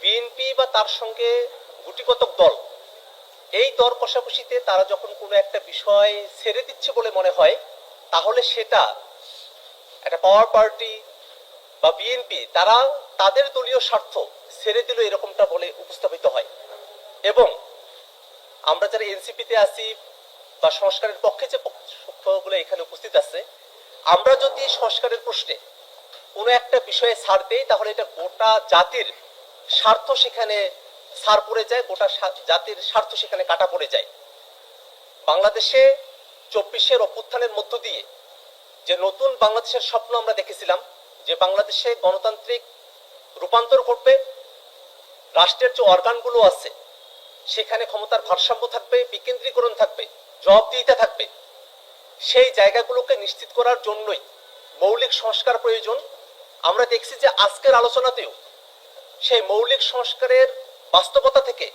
BNP বা তার সঙ্গে গুটিকতক দল, এই দর কষাকষিতে তারা যখন কোনো একটা বিষয় ছেড়ে দিচ্ছে বলে মনে হয়, তাহলে সেটা একটা পাওয়ার পার্টি বা বিএনপি তারা তাদের দলীয় স্বার্থ ছেড়ে দিল এরকমটা বলে উপস্থাপিত হয়। এবং আমরা যারা এনসিপিতে আছি বা সংস্কারের পক্ষে যে পক্ষগুলো এখানে উপস্থিত আছে, আমরা যদি সংস্কারের প্রশ্নে কোনো একটা বিষয়ে ছাড় দেই, তাহলে এটা গোটা জাতির স্বার্থ সেখানে ছাড় পড়ে যায়, গোটা জাতির স্বার্থ সেখানে কাটা পড়ে যায়। বাংলাদেশে চব্বিশের অভ্যুত্থানের মধ্য দিয়ে যে নতুন বাংলাদেশের স্বপ্ন আমরা দেখেছিলাম, যে বাংলাদেশে গণতান্ত্রিক রূপান্তর ঘটবে, রাষ্ট্রের যে অর্গানগুলো আছে, সেখানে ক্ষমতার ভারসাম্য থাকবে, বিকেন্দ্রীকরণ থাকবে, জবাবদিহিতা থাকবে, সেই জায়গাগুলোকে নিশ্চিত করার জন্যই মৌলিক সংস্কার প্রয়োজন আমরা দেখছি যে আজকের আলোচনাতেও সেই মৌলিক সংস্কারের বাস্তবতা থেকে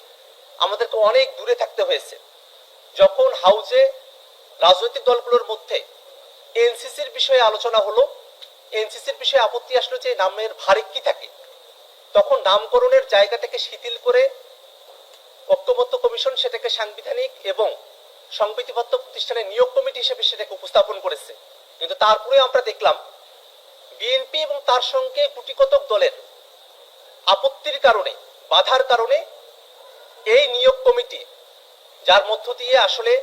আমাদেরকে অনেক দূরে থাকতে হয়েছে। যখন হাউজে রাজনৈতিক দলগুলোর মধ্যে এনসিসির বিষয়ে আলোচনা হলো, এনসিসির বিষয়ে আপত্তি আসলো যে নামের ভারে কি থাকে। তখন নামকরণের জায়গাটাকে শিথিল করে ঐক্যমত্য কমিশন সেটাকে সাংবিধানিক এবং সংবিধিবদ্ধ প্রতিষ্ঠানের নিয়োগ কমিটি হিসেবে সেটাকে উপস্থাপন করেছে। কিন্তু তারপরে আমরা দেখলাম বিএনপি এবং তার সঙ্গে গুটিকতক দলের আপত্তির কারণে, বাধার কারণে এই নিয়োগ কমিটি, যার মধ্য দিয়ে আসলে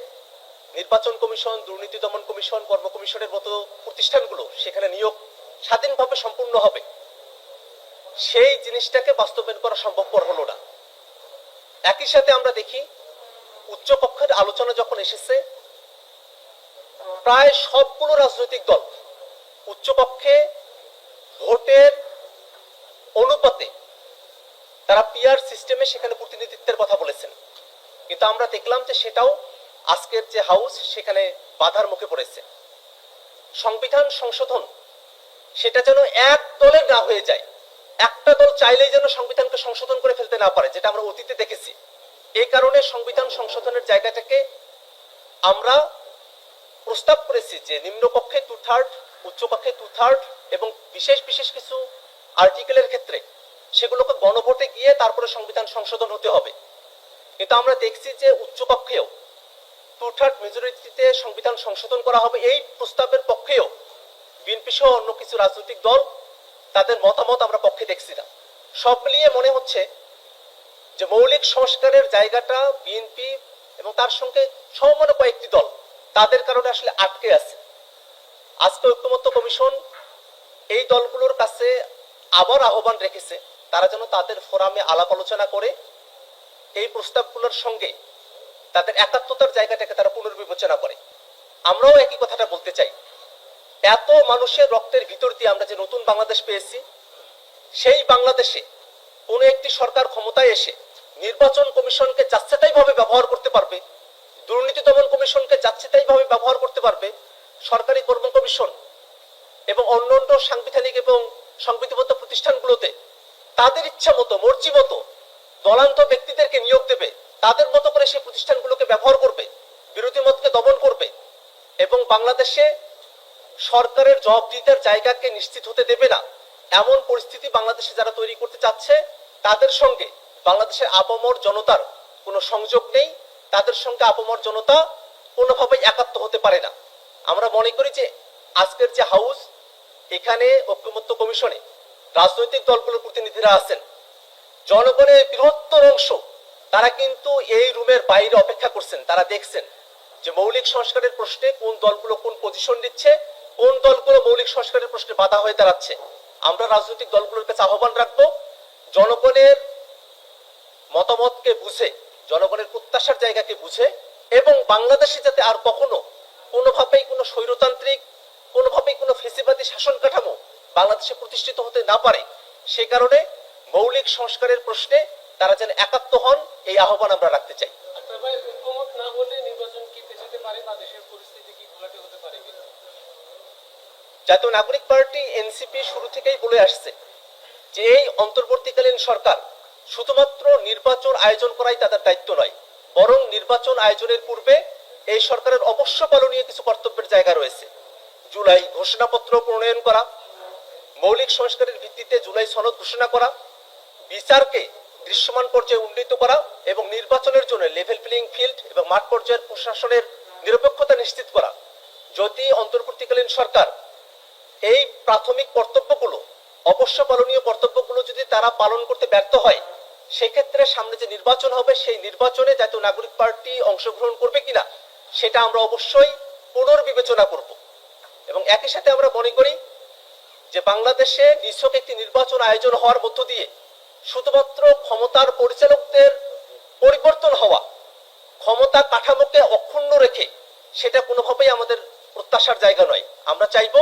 নির্বাচন কমিশন, দুর্নীতি দমন কমিশন, কর্ম কমিশনের মতো প্রতিষ্ঠানগুলো সেখানে নিয়োগ স্বাধীনভাবে সম্পূর্ণ হবে, সেই জিনিসটাকে বাস্তবায়ন করা সম্ভবপর হলো না। একই সাথে আমরা দেখি, উচ্চ কক্ষের আলোচনা যখন এসেছে, প্রায় সবগুলো রাজনৈতিক দল উচ্চকক্ষে ভোটের অনুপাতে তারা পিআর সিস্টেমে সেখানে প্রতিনিধিত্বের কথা বলেছেন। কিন্তু আমরা দেখলাম যে সেটাও আজকের যে হাউস সেখানে বাধার মুখে পড়েছে। সংবিধান সংশোধন, সেটা যেন এক দলের না হয়ে যায়। একটা দল চাইলেই যেন সংবিধানকে সংশোধন করে ফেলতে না পারে, যেটা আমরা অতীতে দেখেছি। এই কারণে সংবিধান সংশোধনের জায়গাটাকে আমরা প্রস্তাব করেছি যে নিম্নকক্ষে টু থার্ড উচ্চকক্ষে টু থার্ড এবং বিশেষ বিশেষ কিছু আর্টিকেলের ক্ষেত্রে সেগুলোকে গণভোটে গিয়ে তারপরে সংবিধান সংশোধন হতে হবে। কিন্তু আমরা দেখছি যে উচ্চকক্ষেও টু থার্ড মেজরিটিতে সংবিধান সংশোধন করা হবে এই প্রস্তাবের পক্ষেও বিএনপি সহ অন্য কিছু রাজনৈতিক দল তাদের মতামত আমরা পক্ষে দেখছি না। সব মিলিয়ে মনে হচ্ছে যে মৌলিক সংস্কারের জায়গাটা বিএনপি এবং তার সঙ্গে সমমনে কয়েকটি দল তাদের কারণে আসলে আটকে আছে। আজকে ঐক্যমত্য কমিশন এই দলগুলোর কাছে আবার আহ্বান রেখেছে, তারা যেন তাদের ফোরামে আলাপ আলোচনা করে এই প্রস্তাবগুলোর সঙ্গে তাদের একাত্মতার জায়গাটাকে তারা পুনর্বিবেচনা করে। আমরাও একই কথাটা বলতে চাই। এত মানুষের রক্তের ভিতর দিয়ে আমরা যে নতুন বাংলাদেশ পেয়েছি, সেই বাংলাদেশে কোনো একটি সরকার ক্ষমতায় এসে নির্বাচন কমিশনকে যাচ্ছেতাই ভাবে ব্যবহার করতে পারবে, দুর্নীতি দমন কমিশনকে যাচ্ছেতাই ভাবে ব্যবহার করতে সরকারি কর্ম কমিশন এবং অন্যান্য সাংবিধানিক এবং সংবিধিবদ্ধ প্রতিষ্ঠানগুলোতে তাদের ইচ্ছা মতো, মর্জি মতো দলান্ত ব্যক্তিদেরকে নিয়োগ দেবে, তাদের মতো করে সেই প্রতিষ্ঠানগুলোকে ব্যবহার করবে, বিরোধী মতকে দমন করবে এবং বাংলাদেশে সরকারের জবাবদিহিতার জায়গাকে নিশ্চিত হতে দেবে না। এমন পরিস্থিতি বাংলাদেশে যারা তৈরি করতে চাচ্ছে, তাদের সঙ্গে বাংলাদেশের আপামর জনতার কোনো সংযোগ নেই। তাদের সঙ্গে আপামর জনতা কোনোভাবেই একাত্ম হতে পারে না। আমরা মনে করি যে আজকের যে হাউস, এখানে ঐক্যমত্য কমিশনে রাজনৈতিক দলগুলোর প্রতিনিধিরা আছেন। জনগণের বৃহত্তর অংশ, তারা কিন্তু এই রুমের বাইরে অপেক্ষা করছেন, তারা দেখছেন যে মৌলিক সংস্কারের প্রশ্নে কোন দলগুলো কোন পজিশন নিচ্ছে, কোন দলগুলো মৌলিক সংস্কারের প্রশ্নে বাধা হয়ে দাঁড়াচ্ছে। আমরা রাজনৈতিক দলগুলোর কাছে আহ্বান রাখব, জনগণের মতামতকে বুঝে, জনগণের প্রত্যাশার জায়গাকে বুঝে, এবং বাংলাদেশে যাতে আর কখনো কোনোভাবেই কোনো স্বৈরতান্ত্রিক কোনোভাবেই কোনো ফেসিবাদী শাসন কাঠামো বাংলাদেশে প্রতিষ্ঠিত হতে না পারে। সে কারণে মৌলিক সংস্কারের প্রশ্নে তারা যেন একাত্ম হন এই আহ্বান আমরা রাখতে চাই। আচ্ছা জাতীয় নাগরিক পার্টি এনসিপি শুরু থেকেই বলে আসছে যে এই অন্তর্বর্তীকালীন সরকার শুধুমাত্র নির্বাচন আয়োজন করাই তাদের দায়িত্ব নয় বরং নির্বাচন আয়োজনের পূর্বে এই সরকারের অবশ্য পালনীয় কিছু কর্তব্যের জায়গা রয়েছে। জুলাই ঘোষণাপত্র প্রণয়ন করা, মৌলিক সংস্কারের ভিত্তিতে জুলাই সনদ ঘোষণা করা, বিচারকে দৃশ্যমান পর্যায়ে উন্নীত করা এবং নির্বাচনের জন্য লেভেল প্লেইং ফিল্ড এবং মাঠ পর্যায়ের প্রশাসনের নিরপেক্ষতা নিশ্চিত করা। যদি অন্তর্বর্তীকালীন সরকার এই প্রাথমিক কর্তব্যগুলো, অবশ্য পালনীয় কর্তব্যগুলো যদি তারা পালন করতে ব্যর্থ হয়, সেক্ষেত্রে সামনে যে নির্বাচন হবে, সেই নির্বাচনে জাতীয় নাগরিক পার্টি অংশগ্রহণ করবে কিনা সেটা আমরা অবশ্যই পুনর্বিবেচনা করব। এবং একই সাথে আমরা মনে করি যে বাংলাদেশে নিছক একটি নির্বাচন আয়োজন হওয়ার মধ্য দিয়ে শুধুমাত্র ক্ষমতার পরিচালকদের পরিবর্তন হওয়া, ক্ষমতা কাঠামোকে অক্ষুণ্ণ রেখে সেটা কোনোভাবেই আমাদের প্রত্যাশার জায়গা নয়। আমরা চাইব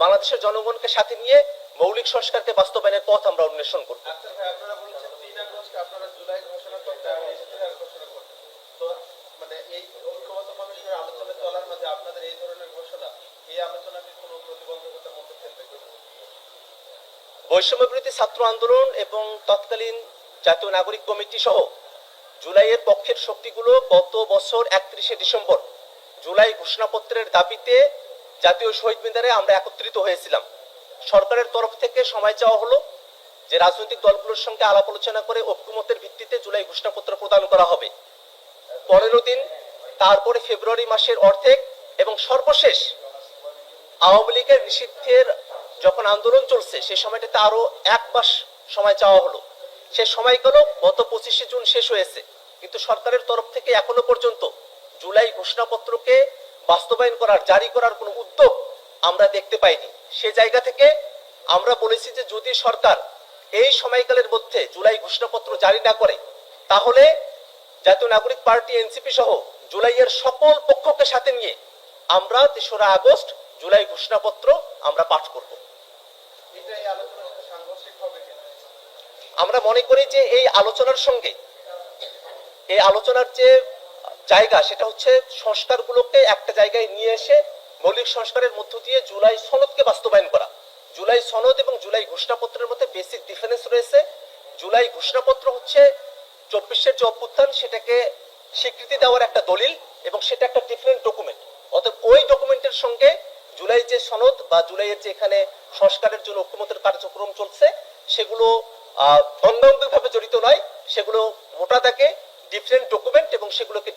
বাংলাদেশের জনগণকে সাথে নিয়ে মৌলিক সংস্কারকে বাস্তবায়নের পথ আমরা অন্বেষণ করব আচ্ছা ভাই আপনারা বলেছেন তিন আগস্ট আপনারা জুলাই ঘোষণা করতে এবং ইশতেহার ঘোষণা করতে তো মানে এই ঐক্যবদ্ধ আলোচনা চলার মাঝে আপনাদের এই ধরনের ঘোষণা এই আলোচনাকে কোনো প্রতিবন্ধকতার মধ্যে ফেলবে বৈষম্য বিরোধী ছাত্র আন্দোলন এবং তৎকালীন জাতীয় নাগরিক কমিটি সহ জুলাইয়ের পক্ষের শক্তিগুলো গত বছর একত্রিশে ডিসেম্বর জুলাই ঘোষণাপত্রের দাবিতে জাতীয় শহীদ মিনারে আমরা একত্রিত হয়েছিলাম। সরকারের তরফ থেকে সময় চাওয়া হলো যে রাজনৈতিক দলগুলোর সঙ্গে আলাপ আলোচনা করে ঐক্যমতের ভিত্তিতে জুলাই ঘোষণাপত্র প্রদান করা হবে। পনেরো দিন তারপরে ফেব্রুয়ারি মাসের অর্ধেক এবং সর্বশেষ আওয়ামী লীগের নিষিদ্ধের যখন আন্দোলন চলছে সেই সময়টাতে আরও এক মাস সময় চাওয়া হলো। সে সময়গুলো গত পঁচিশে জুন শেষ হয়েছে। কিন্তু সরকারের তরফ থেকে এখনও পর্যন্ত জুলাই ঘোষণাপত্রকে বাস্তবায়ন করার, জারি করার কোনো উদ্যোগ আমরা দেখতে পাইনি। সে জায়গা থেকে আমরা বলেছি যে যদি সরকার এই সময়কালের মধ্যে জুলাই ঘোষণাপত্র জারি না করে, তাহলে জাতীয় নাগরিক পার্টি এনসিপি সহ জুলাইয়ের সকল পক্ষকে সাথে নিয়ে আমরা তেসরা আগস্ট জুলাই ঘোষণাপত্র আমরা পাঠ করব। আমরা মনে করি যে এই আলোচনার সঙ্গে এই আলোচনার যে জায়গা সেটা হচ্ছে সংস্কারগুলোকে একটা জায়গায় নিয়ে এসে মৌলিক সংস্কারের মধ্য দিয়ে জুলাই সনদকে বাস্তবায়ন করা। জুলাই সনদ এবং জুলাই ঘোষণাপত্রের মধ্যে বেসিক ডিফারেন্স রয়েছে। জুলাই ঘোষণাপত্র হচ্ছে চব্বিশের যে অভ্যুত্থান সেটাকে স্বীকৃতি দেওয়ার একটা দলিল এবং সেটা একটা ডিফারেন্ট ডকুমেন্ট অতএব ওই ডকুমেন্টের সঙ্গে জুলাই যে সনদ বা জুলাইয়ের যে এখানে সংস্কারের জন্য ঐক্যমতের কার্যক্রম চলছে সেগুলো আহ, অঙ্গাঙ্গিকভাবে জড়িত নয়। সেগুলো মোটা থাকে ডিফারেন্ট ডকুমেন্ট এবং সেগুলোকে